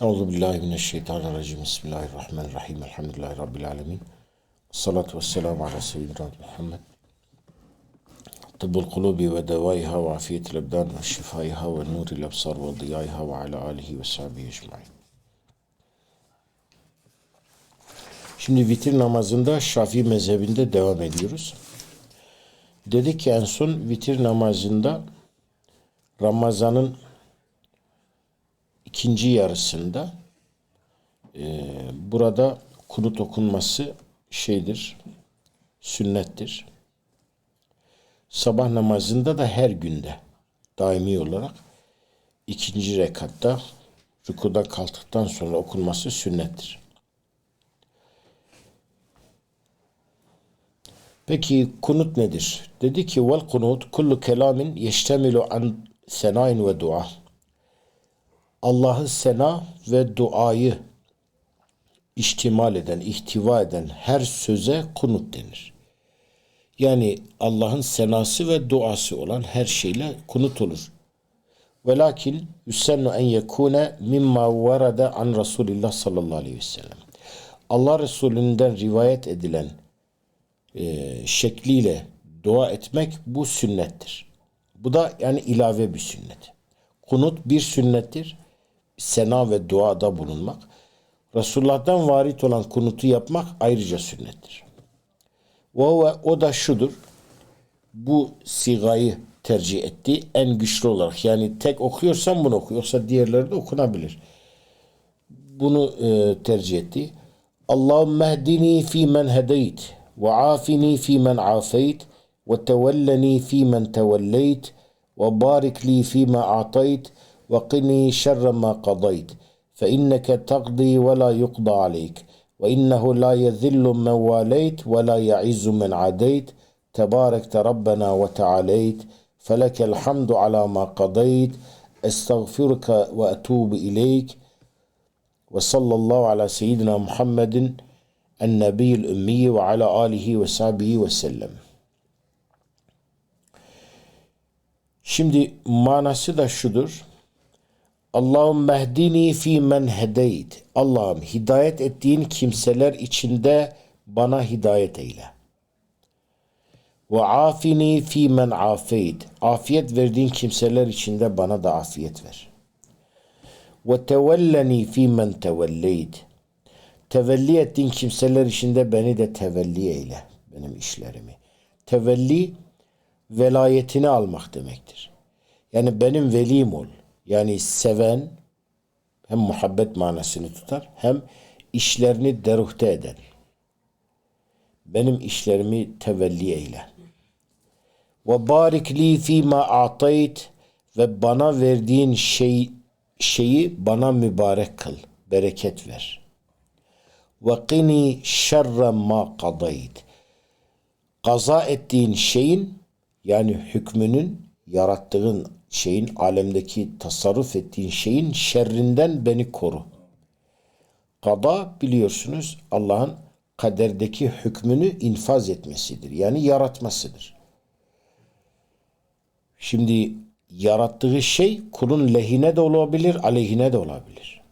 Euzu billahi mineşşeytanirracim. Bismillahirrahmanirrahim. Elhamdülillahi rabbil alamin. Salatu vesselamu ala seyyidina Muhammed. Tıbbul kulubi ve devaiha ve afiyetil ebdan ve şifaiha ve nuril absar ve diyaiha ve ala alihi ve sahbihi ecmaîn. Şimdi vitir namazında Şafii mezhebinde devam ediyoruz. Dedik ki en son vitir namazında Ramazan'ın ikinci yarısında e, burada kunut okunması şeydir, sünnettir. Sabah namazında da her günde daimi olarak ikinci rekatta rükuda kalktıktan sonra okunması sünnettir. Peki kunut nedir? Dedi ki vel kunut kullu kelamin yeştemilu an senain ve dua. Allah'ı sena ve duayı iştimal eden, ihtiva eden her söze kunut denir. Yani Allah'ın senası ve duası olan her şeyle kunut olur. Velakin yusennu en yekune mimma varada an Resulillah sallallahu aleyhi ve sellem. Allah Resulü'nden rivayet edilen e, şekliyle dua etmek bu sünnettir. Bu da yani ilave bir sünnet. Kunut bir sünnettir. Sena ve duada bulunmak. Resulullah'tan varit olan kunutu yapmak ayrıca sünnettir. Ve o da şudur. Bu sigayı tercih etti en güçlü olarak. Yani tek okuyorsan bunu oku. Yoksa diğerleri de okunabilir. Bunu e, tercih etti. Allahümme hdini fi men hedeyt ve afini fi men afeyt ve tevelleni fi men tevelleyt ve barik li fi ma a'tayt qini şerre ma qadayt. فإنك تقضي ولا يقضى عليك وإنه لا يذل من واليت ولا يعز من عاديت تباركت ربنا وتعاليت فلك الحمد على ما قضيت أستغفرك وأتوب إليك وصلى الله على سيدنا محمد النبي الأمي وعلى آله وصحبه وسلم Şimdi manası da şudur. Allahum mehdini fi men hedeyt. Allah'ım hidayet ettiğin kimseler içinde bana hidayet eyle. Ve afini fi men afeyt. Afiyet verdiğin kimseler içinde bana da afiyet ver. Ve tevelleni fi men tevelleyt. Tevelli ettiğin kimseler içinde beni de tevelli eyle. Benim işlerimi. Tevelli velayetini almak demektir. Yani benim velim ol. Yani seven hem muhabbet manasını tutar hem işlerini deruhte eden. Benim işlerimi tevelli eyle. Ve barik li fîmâ a'tayt ve bana verdiğin şey şeyi bana mübarek kıl. Bereket ver. Ve qini şerre ma kadayt. Kaza ettiğin şeyin yani hükmünün yarattığın şeyin alemdeki tasarruf ettiğin şeyin şerrinden beni koru. Kada biliyorsunuz Allah'ın kaderdeki hükmünü infaz etmesidir. Yani yaratmasıdır. Şimdi yarattığı şey kulun lehine de olabilir, aleyhine de olabilir.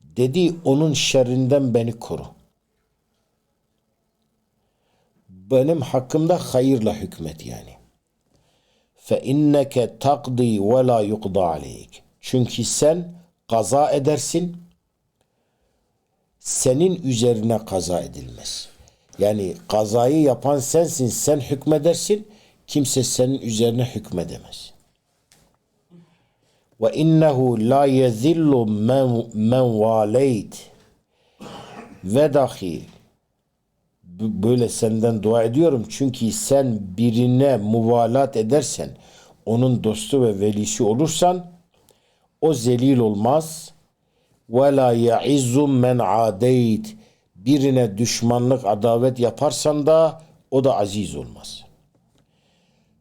Dedi onun şerrinden beni koru. Benim hakkımda hayırla hükmet yani. Fe inneke takdi ve la yuqda aleyk. Çünkü sen kaza edersin. Senin üzerine kaza edilmez. Yani kazayı yapan sensin. Sen hükmedersin. Kimse senin üzerine hükmedemez. Ve innehu la yezillu men valeyt. Ve dahi böyle senden dua ediyorum. Çünkü sen birine muvalat edersen, onun dostu ve velisi olursan, o zelil olmaz. Ve la ya'izzu men. Birine düşmanlık, adavet yaparsan da o da aziz olmaz.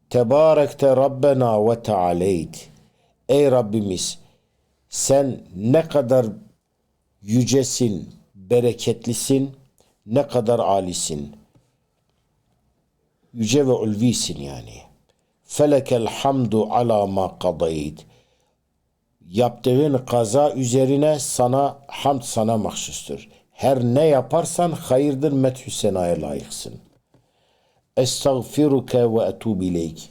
Tebarekte Rabbena ve Tealeyt. Ey Rabbimiz sen ne kadar yücesin, bereketlisin, ne kadar alisin. Yüce ve ulvisin yani. Felekel hamdu ala ma kadayt. Yaptığın kaza üzerine sana hamd sana mahsustur. Her ne yaparsan hayırdır methü senaya layıksın. Estağfiruke ve etûb ileyk.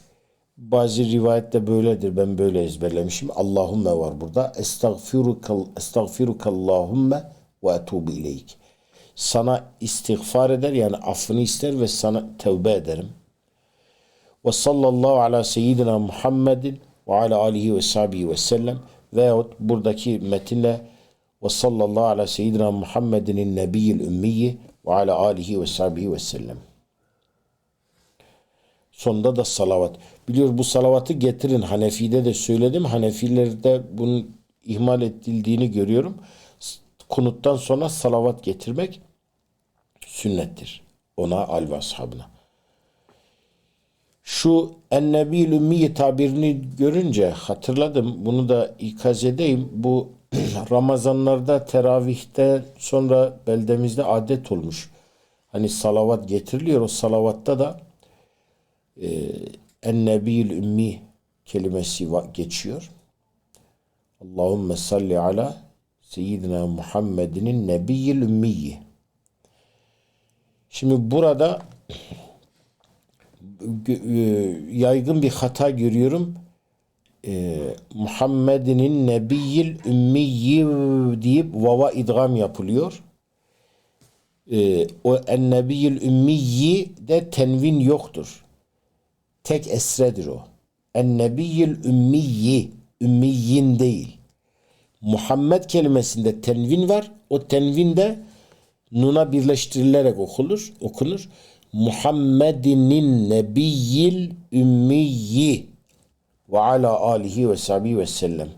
Bazı rivayette böyledir. Ben böyle ezberlemişim. Allahümme var burada. Estağfiruke, estağfiruke Allahümme ve etûb ileyk. Sana istiğfar eder yani affını ister ve sana tevbe ederim. Ve sallallahu ala seyyidina Muhammedin ve ala alihi ve sahbihi ve sellem veyahut buradaki metinle ve sallallahu ala seyyidina Muhammedin nebiyyil ümmiyi ve ala alihi ve sahbihi ve sellem. Sonunda da salavat. Biliyor bu salavatı getirin. Hanefi'de de söyledim. Hanefilerde bunun ihmal edildiğini görüyorum. Kunuttan sonra salavat getirmek sünnettir. Ona al ve. Şu ennebil ümmiye tabirini görünce hatırladım. Bunu da ikaz edeyim. Bu Ramazanlarda teravihte sonra beldemizde adet olmuş. Hani salavat getiriliyor. O salavatta da e, ennebil ümmi kelimesi geçiyor. Allahümme salli ala seyyidina Muhammedinin nebiyyil ümmiyi. Şimdi burada e, yaygın bir hata görüyorum. Ee, Muhammed'in nebiyyil ümmiyi deyip vava idgam yapılıyor. Ee, o en nebiyyil ümmiyi de tenvin yoktur. Tek esredir o. En nebiyyil ümmiyi ümmiyin değil. Muhammed kelimesinde tenvin var. O tenvin de nuna birleştirilerek okunur. okunur. Muhammedinin nebiyyil ümmiyi ve ala alihi ve sahbihi ve sellem.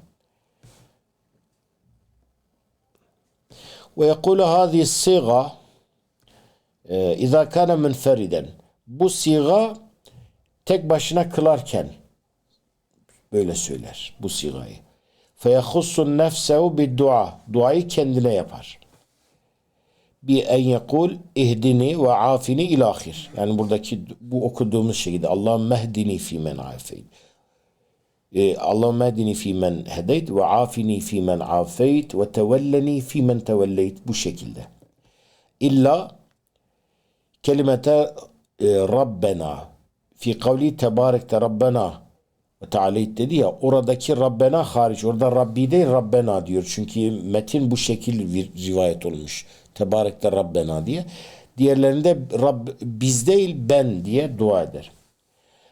Yekulu hâzihi siga İzâ kâne münferiden. Bu siga tek başına kılarken böyle söyler bu sigayı. Nefsehu bir dua. Duayı kendine yapar bi en yekul ihdini ve afini ilahir. Yani buradaki bu okuduğumuz şekilde Allah mehdini fi men afeyt. E, Allah mehdini fi men hedeyt ve afini fi men afeyt ve tevelleni fi men tevelleyt. Bu şekilde. İlla kelimete e, Rabbena fi kavli tebarekte Rabbena ve Teala'yt dedi ya oradaki Rabbena hariç orada Rabbi değil Rabbena diyor. Çünkü metin bu şekil rivayet olmuş. Tebarekte Rabbena diye. Diğerlerinde Rab, biz değil ben diye dua eder.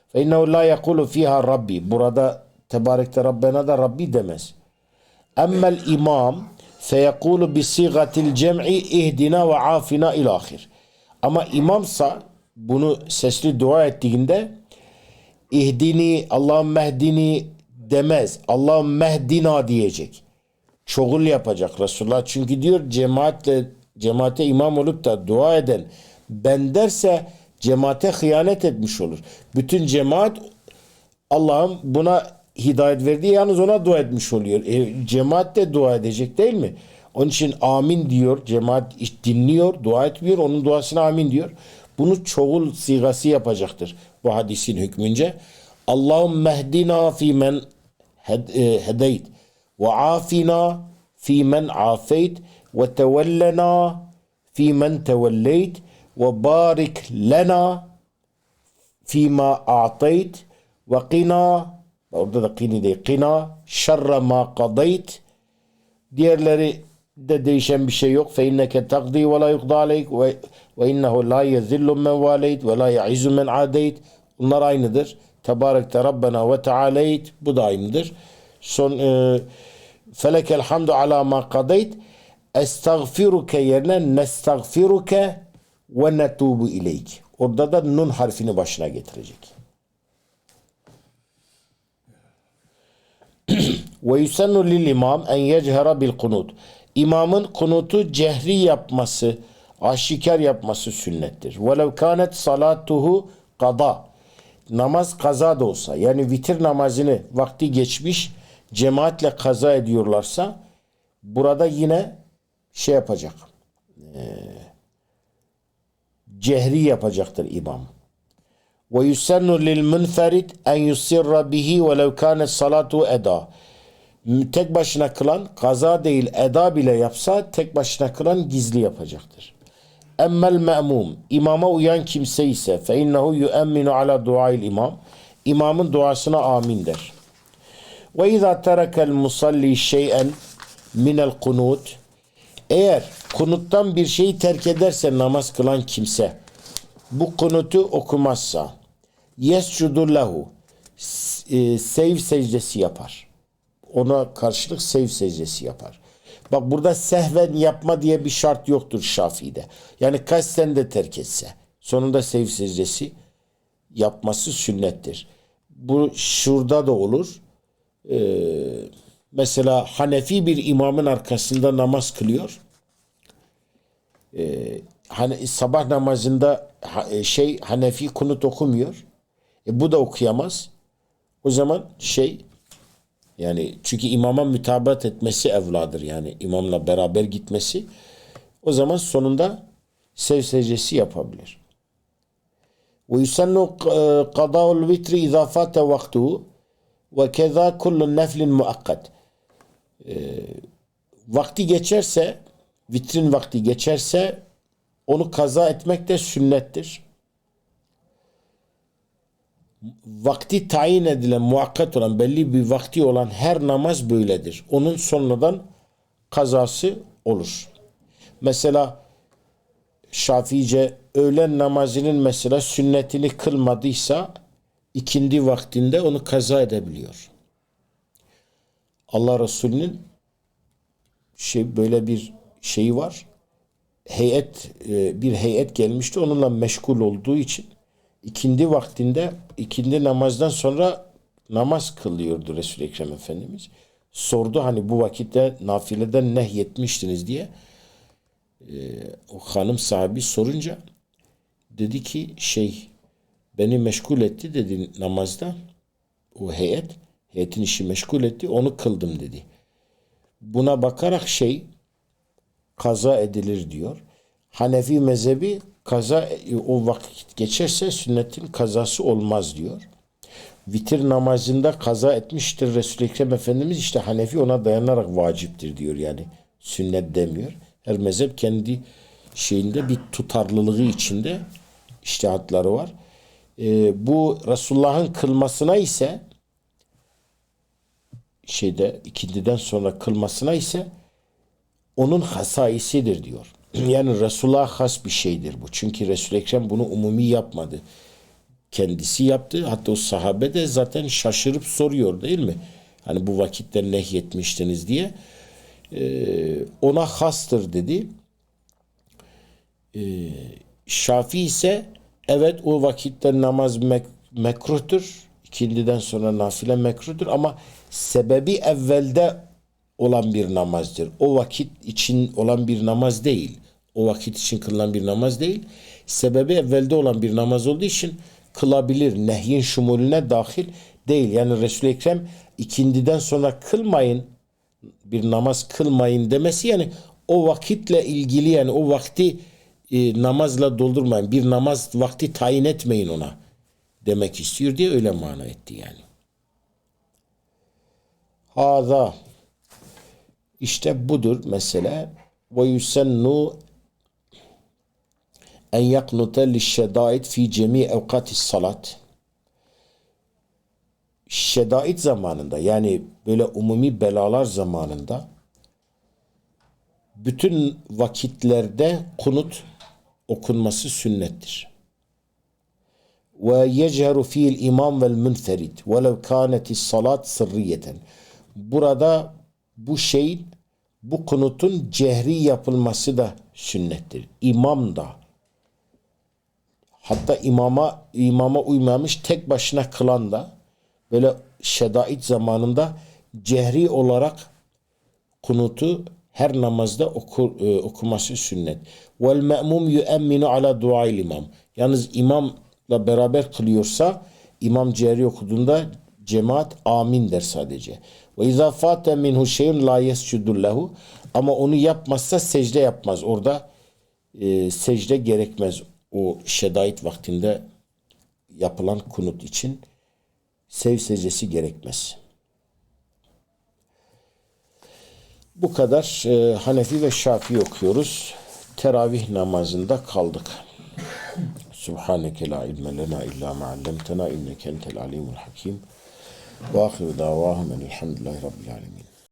Fe innehu la yekulu fiha Rabbi. Burada Tebarekte Rabbena da Rabbi demez. Emmel imam feyekulu bi sigatil cem'i ihdina ve afina ilahir. Ama imamsa bunu sesli dua ettiğinde ihdini Allah'ın mehdini demez. Allah'ın mehdina diyecek. Çoğul yapacak Resulullah. Çünkü diyor cemaatle cemaate imam olup da dua eden ben derse cemaate hıyanet etmiş olur. Bütün cemaat Allah'ın buna hidayet verdiği yalnız ona dua etmiş oluyor. E, cemaat de dua edecek değil mi? Onun için amin diyor. Cemaat dinliyor, dua etmiyor. Onun duasına amin diyor. Bunu çoğul sigası yapacaktır bu hadisin hükmünce. Allahum mehdina fi men e, hedeyt ve afina fi men afeyt وتولنا في من توليت وبارك لنا فيما أعطيت وقنا قنا شر ما قضيت. دير لري دديشن بشيوخ فإنك تقضي ولا يقضى عليك وإنه لا يذل من واليت ولا يعز من عاديت. نرى ندر تبارك ربنا وتعاليت بدايم ندر آه، فلك الحمد على ما قضيت. Estağfiruke yerine nestağfiruke ve netubu ileyk. Orada da nun harfini başına getirecek. ve yusennu lil imam en yechera bil kunut. İmamın kunutu cehri yapması, aşikar yapması sünnettir. Velev kanet salatuhu kada. Namaz kaza da olsa yani vitir namazını vakti geçmiş cemaatle kaza ediyorlarsa burada yine şey yapacak. E, cehri yapacaktır imam. Ve yusennu lil munferid en yusirra bihi ve lev kâne salatu eda. tek başına kılan kaza değil eda bile yapsa tek başına kılan gizli yapacaktır. Emmel me'mum imama uyan kimse ise fe innehu yu'emminu ala duail imam imamın duasına amin der. Ve izâ terekel musalli şey'en minel kunut eğer kunuttan bir şeyi terk ederse namaz kılan kimse bu kunutu okumazsa yescudu lehu e, sev secdesi yapar. Ona karşılık sev secdesi yapar. Bak burada sehven yapma diye bir şart yoktur Şafii'de. Yani kasten de terk etse. Sonunda sev secdesi yapması sünnettir. Bu şurada da olur. Ee, mesela Hanefi bir imamın arkasında namaz kılıyor. Ee, hani sabah namazında e, şey Hanefi kunut okumuyor. E, bu da okuyamaz. O zaman şey yani çünkü imama mütabat etmesi evladır yani imamla beraber gitmesi. O zaman sonunda sev secdesi yapabilir. Ve yusannu qada'ul vitri izâ fâte vaktuhu ve kezâ kullu neflin muakkat. Vakti geçerse, vitrin vakti geçerse onu kaza etmek de sünnettir. Vakti tayin edilen, muakkat olan, belli bir vakti olan her namaz böyledir. Onun sonradan kazası olur. Mesela Şafiice öğlen namazının mesela sünnetini kılmadıysa ikindi vaktinde onu kaza edebiliyor. Allah Resulü'nün şey böyle bir şeyi var. Heyet e, bir heyet gelmişti. Onunla meşgul olduğu için ikindi vaktinde ikindi namazdan sonra namaz kılıyordu Resul-i Ekrem Efendimiz. Sordu hani bu vakitte nafileden nehyetmiştiniz diye. O hanım sahibi sorunca dedi ki şey beni meşgul etti dedi namazda o heyet heyetin işi meşgul etti onu kıldım dedi. Buna bakarak şey kaza edilir diyor. Hanefi mezhebi kaza o vakit geçerse sünnetin kazası olmaz diyor. Vitir namazında kaza etmiştir Resul-i Ekrem Efendimiz işte Hanefi ona dayanarak vaciptir diyor yani. Sünnet demiyor. Her mezhep kendi şeyinde bir tutarlılığı içinde iştihatları var. Ee, bu Resulullah'ın kılmasına ise şeyde ikindiden sonra kılmasına ise onun hasaisidir diyor. Yani Resulullah has bir şeydir bu. Çünkü Resul-i Ekrem bunu umumi yapmadı. Kendisi yaptı. Hatta o sahabe de zaten şaşırıp soruyor değil mi? Hani bu vakitte nehyetmiştiniz diye. Ee, ona hastır dedi. Ee, Şafi ise evet o vakitte namaz mek mekruhtur. İkindiden sonra nafile mekruhtur ama sebebi evvelde olan bir namazdır. O vakit için olan bir namaz değil. O vakit için kılınan bir namaz değil. Sebebi evvelde olan bir namaz olduğu için kılabilir. Nehyin şumulüne dahil değil. Yani Resul-i Ekrem ikindiden sonra kılmayın bir namaz kılmayın demesi yani o vakitle ilgili yani o vakti e, namazla doldurmayın. Bir namaz vakti tayin etmeyin ona demek istiyor diye öyle mana etti yani. Haza işte budur mesele ve yusennu en yaknute lişşedait fi cemi evkatis salat şedait zamanında yani böyle umumi belalar zamanında bütün vakitlerde kunut okunması sünnettir. Ve yechru fi'l imam vel munferid velev kânetis salat sırriyeten. Burada bu şeyin bu kunutun cehri yapılması da sünnettir. İmam da hatta imama imama uymamış tek başına kılan da böyle şedait zamanında cehri olarak kunutu her namazda okur, e, okuması sünnet. Vel me'mum yu'emminu ala duail imam. Yalnız imamla beraber kılıyorsa imam cehri okuduğunda cemaat amin der sadece. Ve izâ fâte minhu şeyun la yescudu lehu. Ama onu yapmazsa secde yapmaz. Orada e, secde gerekmez. O şedait vaktinde yapılan kunut için sev secdesi gerekmez. Bu kadar e, Hanefi ve Şafii okuyoruz. Teravih namazında kaldık. Subhaneke la ilme lena illa ma allamtena inneke entel alimul hakim. واخر دعواهم أن الحمد لله رب العالمين.